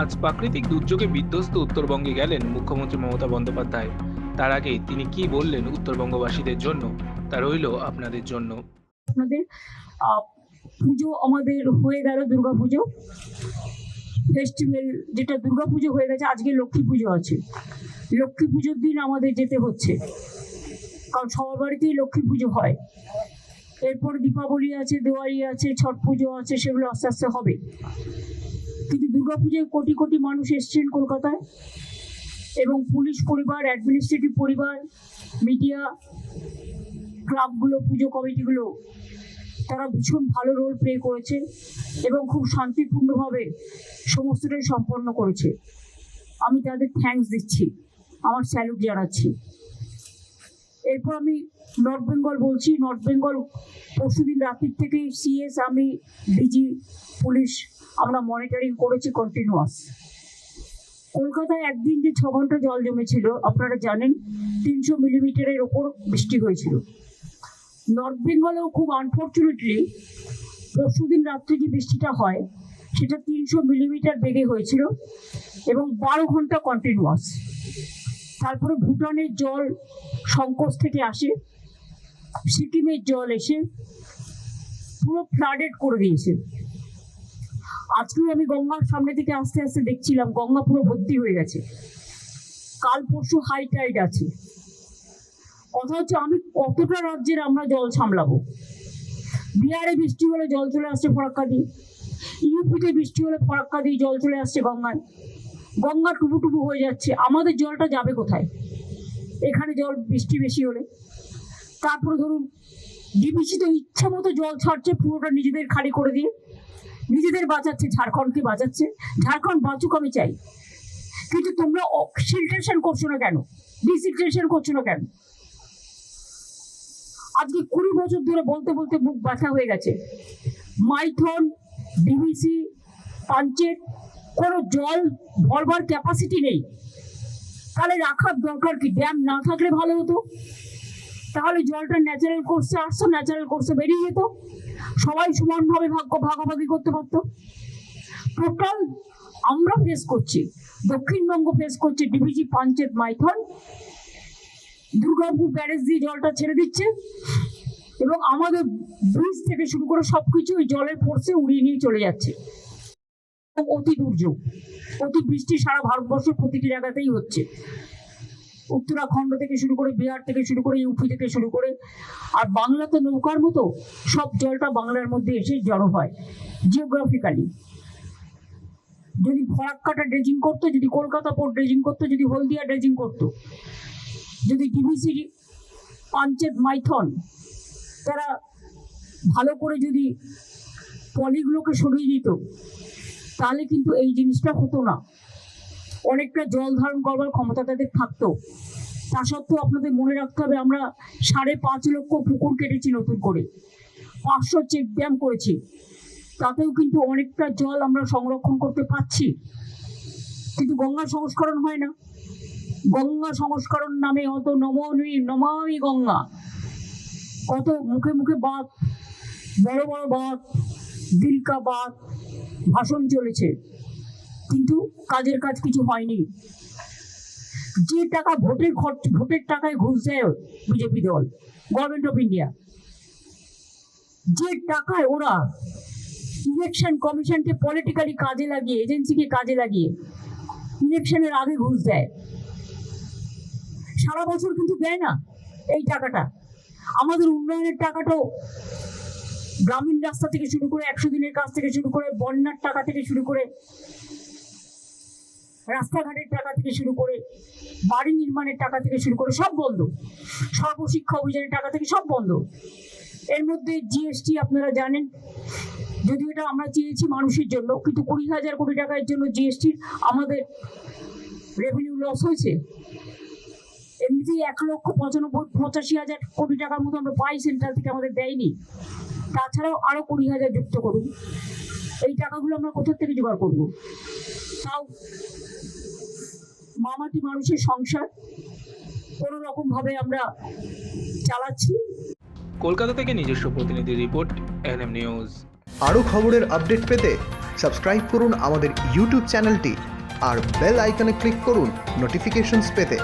আজ প্রাকৃতিক দুর্যোগে বিধ্বস্ত উত্তরবঙ্গে গেলেন মুখ্যমন্ত্রী মমতা বন্দ্যোপাধ্যায়। তার আগে তিনি কি বললেন উত্তরবঙ্গবাসীদের জন্য, তা রইল আপনাদের জন্য। আপনাদের পুজো আমাদের হয়ে গেল দুর্গা পুজো। ফেস্টিভ্যাল যেটা দুর্গা পুজো হয়ে গেছে, আজকে লক্ষ্মী পুজো আছে। লক্ষ্মী পুজোর দিন আমাদের যেতে হচ্ছে। কারণ সবার বাড়িতেই লক্ষ্মী পুজো হয়। এরপর দীপাবলি আছে, দেওয়ালি আছে, ছট পুজো আছে, সেগুলো আস্তে আস্তে হবে। কিন্তু দুর্গা পুজোয় কোটি কোটি মানুষ এসছেন কলকাতায় এবং পুলিশ পরিবার অ্যাডমিনিস্ট্রেটিভ পরিবার মিডিয়া ক্লাবগুলো, পুজো কমিটিগুলো, তারা ভীষণ ভালো রোল প্লে করেছে এবং খুব শান্তিপূর্ণভাবে সমস্তটাই সম্পন্ন করেছে। আমি তাদের থ্যাঙ্কস দিচ্ছি, আমার স্যালুট জানাচ্ছি। এরপর আমি নর্থ বেঙ্গল বলছি নর্থ বেঙ্গল পরশুদিন রাত্রির থেকে সিএস আমি ডিজি পুলিশ আমরা মনিটরিং করেছি কন্টিনিউয়াস কলকাতায় একদিন যে ছ ঘণ্টা জল জমেছিল, আপনারা জানেন, তিনশো মিলিমিটারের ওপর বৃষ্টি হয়েছিল। নর্থ বেঙ্গলেও খুব আনফর্চুনেটলি পরশুদিন রাত্রে যে বৃষ্টিটা হয়, সেটা তিনশো মিলিমিটার বেগে হয়েছিল এবং বারো ঘণ্টা কন্টিনিউয়াস তারপরে ভুটানের জল সংকোচ থেকে আসে, সিকিমের জল এসে পুরো ফ্লাডেড করে দিয়েছে। আজকেও আমি গঙ্গার সামনে থেকে আস্তে আস্তে দেখছিলাম, গঙ্গা পুরো ভর্তি হয়ে গেছে। কাল পরশু হাই টাইড আছে। কথা হচ্ছে আমি কতটা রাজ্যের আমরা জল সামলাবো? বিহারে বৃষ্টি হলে জল চলে আসছে ফরাক্কা দিয়ে ইউপিতে বৃষ্টি হলে ফরাক্কা দিয়ে জল চলে আসছে গঙ্গায়। গঙ্গা টুবু টুবু হয়ে যাচ্ছে। আমাদের জলটা যাবে কোথায়? এখানে জল বৃষ্টি বেশি হলে। তারপরে ধরুন ডিবিসি তো ইচ্ছা মতো জল ছাড়ছে পুরোটা নিজেদের খালি করে দিয়ে। নিজেদের বাঁচাচ্ছে, ঝাড়খণ্ডকে বাঁচাচ্ছে। ঝাড়খণ্ড বাঁচুক আমি চাই। কিন্তু তোমরা সিলটেশন করছ না কেন? ডিসিলটেশন করছ না কেন? আজকে কুড়ি বছর ধরে বলতে বলতে মুখ ব্যথা হয়ে গেছে। মাইথন, ডিবিসি, পাঞ্চেত, কোনো জল ভরবার ক্যাপাসিটি নেই। তাহলে রাখার দরকার কি? ড্যাম না থাকলে ভালো হতো? তাহলে জলটা ন্যাচারাল কোর্সে আসতো ন্যাচারাল কোর্সে বেরিয়ে যেত। সবাই সমানভাবে ভাগ্য ভাগাভাগি করতে পারতো। টোটাল আমরা ফেস করছি, দক্ষিণবঙ্গ ফেস করছে ডিভিজি পাঞ্চেত মাইথন দুর্গাপুর ব্যারেজ দিয়ে জলটা ছেড়ে দিচ্ছে এবং আমাদের ব্রিজ থেকে শুরু করে সবকিছু ওই জলের ফোর্সে উড়িয়ে নিয়ে চলে যাচ্ছে। অতি দুর্যোগ, অতি বৃষ্টি সারা ভারতবর্ষের প্রতিটি জায়গাতেই হচ্ছে। উত্তরাখণ্ড থেকে শুরু করে বিহার থেকে শুরু করে ইউপি থেকে শুরু করে আর বাংলা তো নৌকার মতো সব জলটা বাংলার মধ্যে এসে জড়ো হয় জিওগ্রাফিক্যালি যদি ফরাক্কাটা ড্রেজিং করতো, যদি কলকাতা পোর্ট ড্রেজিং করতো, যদি হলদিয়া ড্রেজিং করতো, যদি ডিভিসি পাঞ্চেত মাইথন, তারা ভালো করে যদি পলিগুলোকে সরিয়ে দিত, তাহলে কিন্তু এই জিনিসটা হতো না। অনেকটা জল ধারণ করবার ক্ষমতা তাদের থাকতো। তা সত্ত্বেও আপনাদের মনে রাখতে হবে, আমরা সাড়ে পাঁচ লক্ষ পুকুর কেটেছি নতুন করে। পাঁচশো চেক ড্যাম করেছি। তাতেও কিন্তু অনেকটা জল আমরা সংরক্ষণ করতে পারছি। কিন্তু গঙ্গা সংস্করণ হয় না। গঙ্গা সংস্করণ নামে অত নমনি নমামি গঙ্গা। কত মুখে মুখে বাদ বড় বড় বাদ দিলকা বাদ ভাষণ চলেছে। কিন্তু কাজের কাজ কিছু হয়নি। যে টাকা ভোটের খরচ ভোটের টাকায় ঘুষ দেয় বিজেপি দল গভর্নমেন্ট অফ ইন্ডিয়া যে টাকায় ওরা ইলেকশন কমিশনকে পলিটিক্যালি কাজে লাগিয়ে এজেন্সিকে কাজে লাগিয়ে ইলেকশনের আগে ঘুষ দেয়। সারা বছর কিন্তু দেয় না এই টাকাটা। আমাদের উন্নয়নের টাকাটাও গ্রামীণ রাস্তা থেকে শুরু করে একশো দিনের কাজ থেকে শুরু করে বন্যার টাকা থেকে শুরু করে রাস্তাঘাটের টাকা থেকে শুরু করে, বাড়ি নির্মাণের টাকা থেকে শুরু করে সব বন্ধ। সর্বশিক্ষা অভিযানের টাকা থেকে সব বন্ধ। এর মধ্যে জিএসটি আপনারা জানেন যদি এটা আমরা চেয়েছি মানুষের জন্য, কিন্তু কুড়ি হাজার কোটি টাকার জন্য জিএসটির আমাদের রেভিনিউ লস হয়েছে। এমনিতেই এক লক্ষ পঁচানব্বই, পঁচাশি হাজার কোটি টাকার মতো আমরা পাই সেন্ট্রাল থেকে আমাদের দেয়নি। তাছাড়াও আরও কুড়ি হাজার যুক্ত করুন। এই টাকাগুলো আমরা কোথা থেকে জোগাড় করব? তাও মামাটি মানুষের সংসার কোনো রকম ভাবে আমরা চালাচ্ছি। কলকাতা থেকে নিজস্ব প্রতিনিধি রিপোর্ট এনএম নিউজ। আরও খবরের আপডেট পেতে সাবস্ক্রাইব করুন আমাদের ইউটিউব চ্যানেলটি আর বেল আইকনে ক্লিক করুন নোটিফিকেশনস পেতে।